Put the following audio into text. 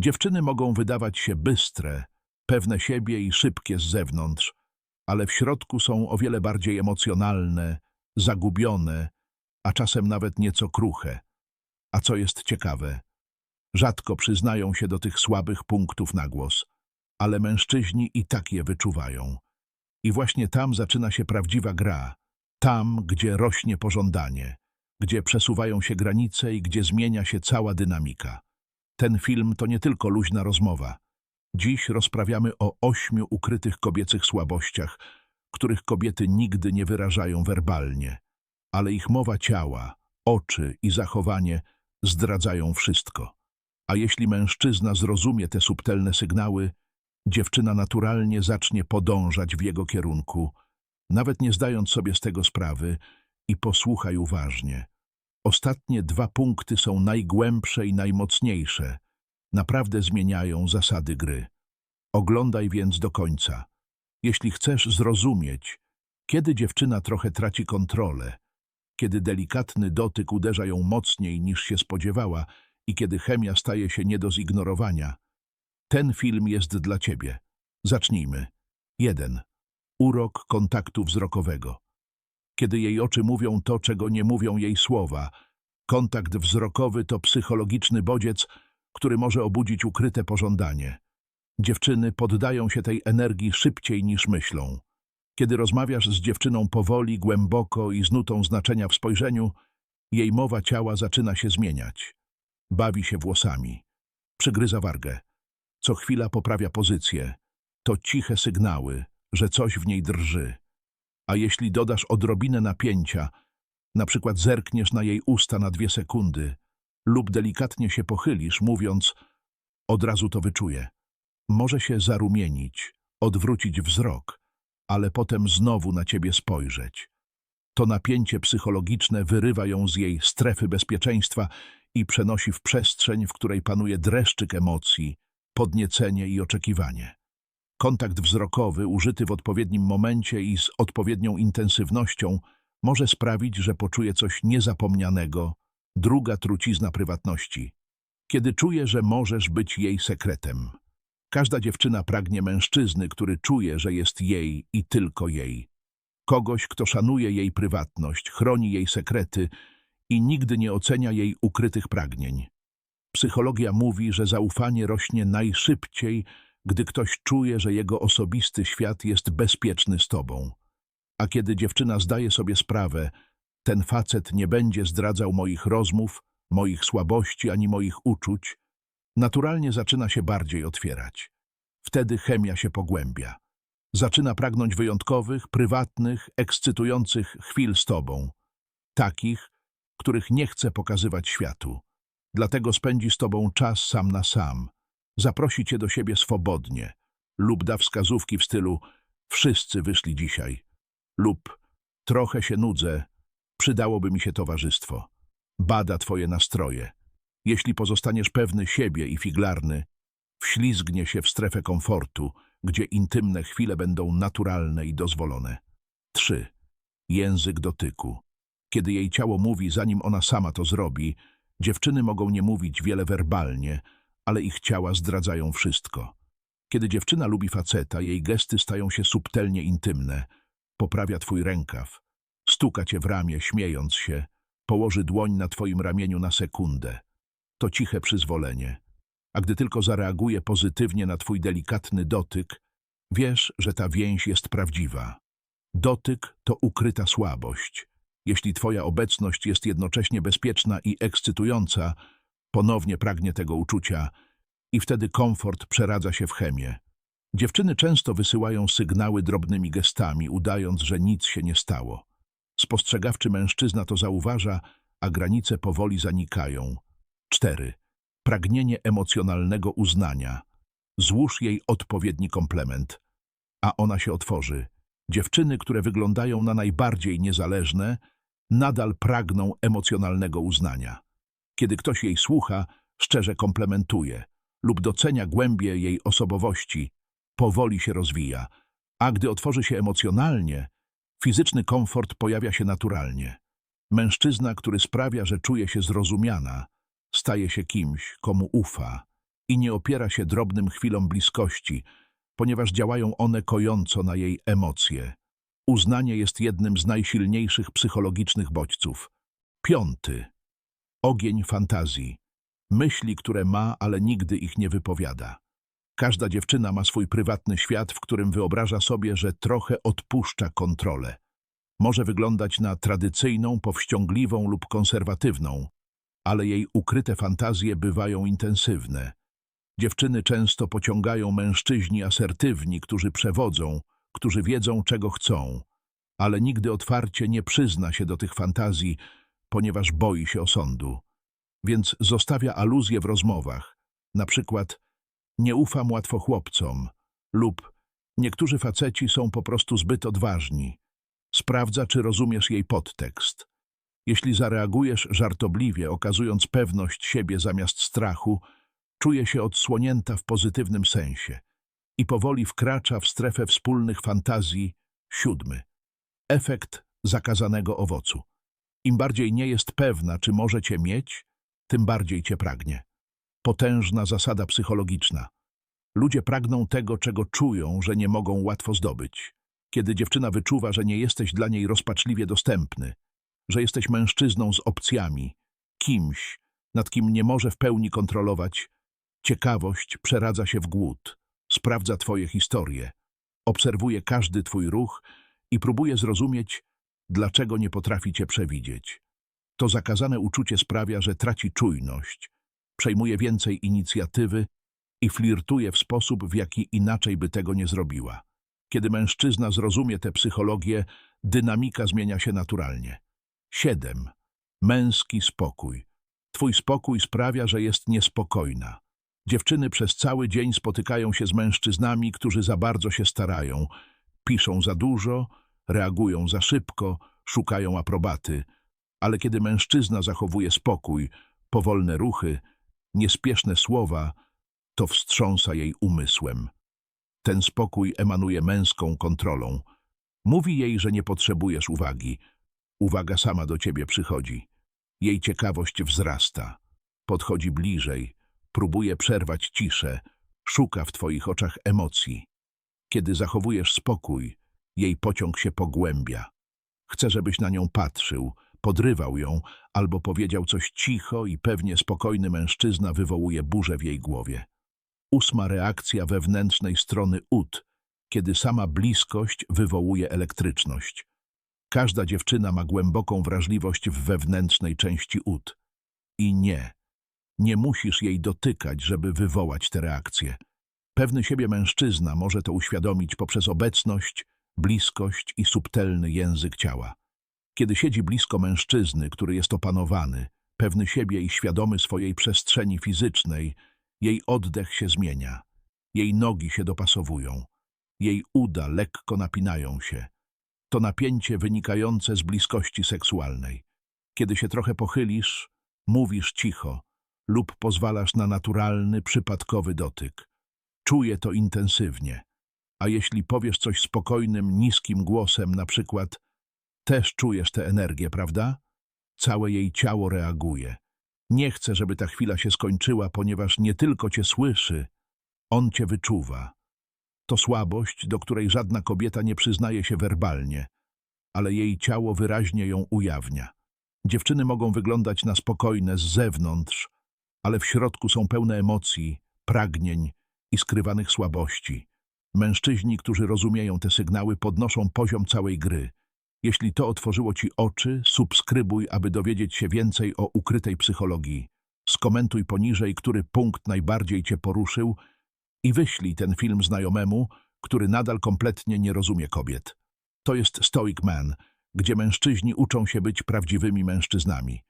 Dziewczyny mogą wydawać się bystre, pewne siebie i szybkie z zewnątrz, ale w środku są o wiele bardziej emocjonalne, zagubione, a czasem nawet nieco kruche. A co jest ciekawe, rzadko przyznają się do tych słabych punktów na głos, ale mężczyźni i tak je wyczuwają. I właśnie tam zaczyna się prawdziwa gra, tam, gdzie rośnie pożądanie, gdzie przesuwają się granice i gdzie zmienia się cała dynamika. Ten film to nie tylko luźna rozmowa. Dziś rozprawiamy o ośmiu ukrytych kobiecych słabościach, których kobiety nigdy nie wyrażają werbalnie, ale ich mowa ciała, oczy i zachowanie zdradzają wszystko. A jeśli mężczyzna zrozumie te subtelne sygnały, dziewczyna naturalnie zacznie podążać w jego kierunku, nawet nie zdając sobie z tego sprawy, i posłuchaj uważnie. Ostatnie dwa punkty są najgłębsze i najmocniejsze. Naprawdę zmieniają zasady gry. Oglądaj więc do końca. Jeśli chcesz zrozumieć, kiedy dziewczyna trochę traci kontrolę, kiedy delikatny dotyk uderza ją mocniej niż się spodziewała i kiedy chemia staje się nie do zignorowania, ten film jest dla ciebie. Zacznijmy. 1. Urok kontaktu wzrokowego. Kiedy jej oczy mówią to, czego nie mówią jej słowa, kontakt wzrokowy to psychologiczny bodziec, który może obudzić ukryte pożądanie. Dziewczyny poddają się tej energii szybciej niż myślą. Kiedy rozmawiasz z dziewczyną powoli, głęboko i z nutą znaczenia w spojrzeniu, jej mowa ciała zaczyna się zmieniać. Bawi się włosami. Przygryza wargę. Co chwila poprawia pozycję. To ciche sygnały, że coś w niej drży. A jeśli dodasz odrobinę napięcia, na przykład zerkniesz na jej usta na dwie sekundy lub delikatnie się pochylisz, mówiąc, od razu to wyczuję. Może się zarumienić, odwrócić wzrok, ale potem znowu na ciebie spojrzeć. To napięcie psychologiczne wyrywa ją z jej strefy bezpieczeństwa i przenosi w przestrzeń, w której panuje dreszczyk emocji, podniecenie i oczekiwanie. Kontakt wzrokowy, użyty w odpowiednim momencie i z odpowiednią intensywnością, może sprawić, że poczuje coś niezapomnianego, druga trucizna prywatności. Kiedy czuje, że możesz być jej sekretem. Każda dziewczyna pragnie mężczyzny, który czuje, że jest jej i tylko jej. Kogoś, kto szanuje jej prywatność, chroni jej sekrety i nigdy nie ocenia jej ukrytych pragnień. Psychologia mówi, że zaufanie rośnie najszybciej, gdy ktoś czuje, że jego osobisty świat jest bezpieczny z tobą. A kiedy dziewczyna zdaje sobie sprawę, ten facet nie będzie zdradzał moich rozmów, moich słabości ani moich uczuć, naturalnie zaczyna się bardziej otwierać. Wtedy chemia się pogłębia. Zaczyna pragnąć wyjątkowych, prywatnych, ekscytujących chwil z tobą. Takich, których nie chce pokazywać światu. Dlatego spędzi z tobą czas sam na sam. Zaprosi cię do siebie swobodnie lub da wskazówki w stylu wszyscy wyszli dzisiaj lub trochę się nudzę, przydałoby mi się towarzystwo. Bada twoje nastroje. Jeśli pozostaniesz pewny siebie i figlarny, wślizgnie się w strefę komfortu, gdzie intymne chwile będą naturalne i dozwolone. 3. Język dotyku. Kiedy jej ciało mówi, zanim ona sama to zrobi, dziewczyny mogą nie mówić wiele werbalnie, ale ich ciała zdradzają wszystko. Kiedy dziewczyna lubi faceta, jej gesty stają się subtelnie intymne. Poprawia twój rękaw, stuka cię w ramię, śmiejąc się, położy dłoń na twoim ramieniu na sekundę. To ciche przyzwolenie. A gdy tylko zareaguje pozytywnie na twój delikatny dotyk, wiesz, że ta więź jest prawdziwa. Dotyk to ukryta słabość. Jeśli twoja obecność jest jednocześnie bezpieczna i ekscytująca, ponownie pragnie tego uczucia i wtedy komfort przeradza się w chemię. Dziewczyny często wysyłają sygnały drobnymi gestami, udając, że nic się nie stało. Spostrzegawczy mężczyzna to zauważa, a granice powoli zanikają. 4. Pragnienie emocjonalnego uznania. Złóż jej odpowiedni komplement, a ona się otworzy. Dziewczyny, które wyglądają na najbardziej niezależne, nadal pragną emocjonalnego uznania. Kiedy ktoś jej słucha, szczerze komplementuje lub docenia głębie jej osobowości, powoli się rozwija, a gdy otworzy się emocjonalnie, fizyczny komfort pojawia się naturalnie. Mężczyzna, który sprawia, że czuje się zrozumiana, staje się kimś, komu ufa i nie opiera się drobnym chwilom bliskości, ponieważ działają one kojąco na jej emocje. Uznanie jest jednym z najsilniejszych psychologicznych bodźców. Piąty. Ogień fantazji. Myśli, które ma, ale nigdy ich nie wypowiada. Każda dziewczyna ma swój prywatny świat, w którym wyobraża sobie, że trochę odpuszcza kontrolę. Może wyglądać na tradycyjną, powściągliwą lub konserwatywną, ale jej ukryte fantazje bywają intensywne. Dziewczyny często pociągają mężczyźni asertywni, którzy przewodzą, którzy wiedzą, czego chcą, ale nigdy otwarcie nie przyzna się do tych fantazji, ponieważ boi się osądu. Więc zostawia aluzje w rozmowach, na przykład nie ufam łatwo chłopcom lub niektórzy faceci są po prostu zbyt odważni. Sprawdza, czy rozumiesz jej podtekst. Jeśli zareagujesz żartobliwie, okazując pewność siebie zamiast strachu, czuje się odsłonięta w pozytywnym sensie i powoli wkracza w strefę wspólnych fantazji siódmy. Efekt zakazanego owocu. Im bardziej nie jest pewna, czy może cię mieć, tym bardziej cię pragnie. Potężna zasada psychologiczna. Ludzie pragną tego, czego czują, że nie mogą łatwo zdobyć. Kiedy dziewczyna wyczuwa, że nie jesteś dla niej rozpaczliwie dostępny, że jesteś mężczyzną z opcjami, kimś, nad kim nie może w pełni kontrolować, ciekawość przeradza się w głód, sprawdza twoje historie, obserwuje każdy twój ruch i próbuje zrozumieć, dlaczego nie potrafi cię przewidzieć. To zakazane uczucie sprawia, że traci czujność, przejmuje więcej inicjatywy i flirtuje w sposób, w jaki inaczej by tego nie zrobiła. Kiedy mężczyzna zrozumie tę psychologię, dynamika zmienia się naturalnie. 7. Męski spokój. Twój spokój sprawia, że jest niespokojna. Dziewczyny przez cały dzień spotykają się z mężczyznami, którzy za bardzo się starają, piszą za dużo, reagują za szybko, szukają aprobaty. Ale kiedy mężczyzna zachowuje spokój, powolne ruchy, niespieszne słowa, to wstrząsa jej umysłem. Ten spokój emanuje męską kontrolą. Mówi jej, że nie potrzebujesz uwagi. Uwaga sama do ciebie przychodzi. Jej ciekawość wzrasta. Podchodzi bliżej, próbuje przerwać ciszę, szuka w twoich oczach emocji. Kiedy zachowujesz spokój, jej pociąg się pogłębia. Chce, żebyś na nią patrzył, podrywał ją albo powiedział coś cicho i pewnie spokojny mężczyzna wywołuje burzę w jej głowie. Ósma reakcja wewnętrznej strony ud, kiedy sama bliskość wywołuje elektryczność. Każda dziewczyna ma głęboką wrażliwość w wewnętrznej części ud. I nie, nie musisz jej dotykać, żeby wywołać tę reakcję. Pewny siebie mężczyzna może to uświadomić poprzez obecność, bliskość i subtelny język ciała. Kiedy siedzi blisko mężczyzny, który jest opanowany, pewny siebie i świadomy swojej przestrzeni fizycznej, jej oddech się zmienia, jej nogi się dopasowują, jej uda lekko napinają się. To napięcie wynikające z bliskości seksualnej. Kiedy się trochę pochylisz, mówisz cicho lub pozwalasz na naturalny, przypadkowy dotyk. Czuję to intensywnie. A jeśli powiesz coś spokojnym, niskim głosem, na przykład też czujesz tę energię, prawda? Całe jej ciało reaguje. Nie chce, żeby ta chwila się skończyła, ponieważ nie tylko cię słyszy, on cię wyczuwa. To słabość, do której żadna kobieta nie przyznaje się werbalnie, ale jej ciało wyraźnie ją ujawnia. Dziewczyny mogą wyglądać na spokojne z zewnątrz, ale w środku są pełne emocji, pragnień i skrywanych słabości. Mężczyźni, którzy rozumieją te sygnały, podnoszą poziom całej gry. Jeśli to otworzyło Ci oczy, subskrybuj, aby dowiedzieć się więcej o ukrytej psychologii. Skomentuj poniżej, który punkt najbardziej Cię poruszył i wyślij ten film znajomemu, który nadal kompletnie nie rozumie kobiet. To jest Stoic Man, gdzie mężczyźni uczą się być prawdziwymi mężczyznami.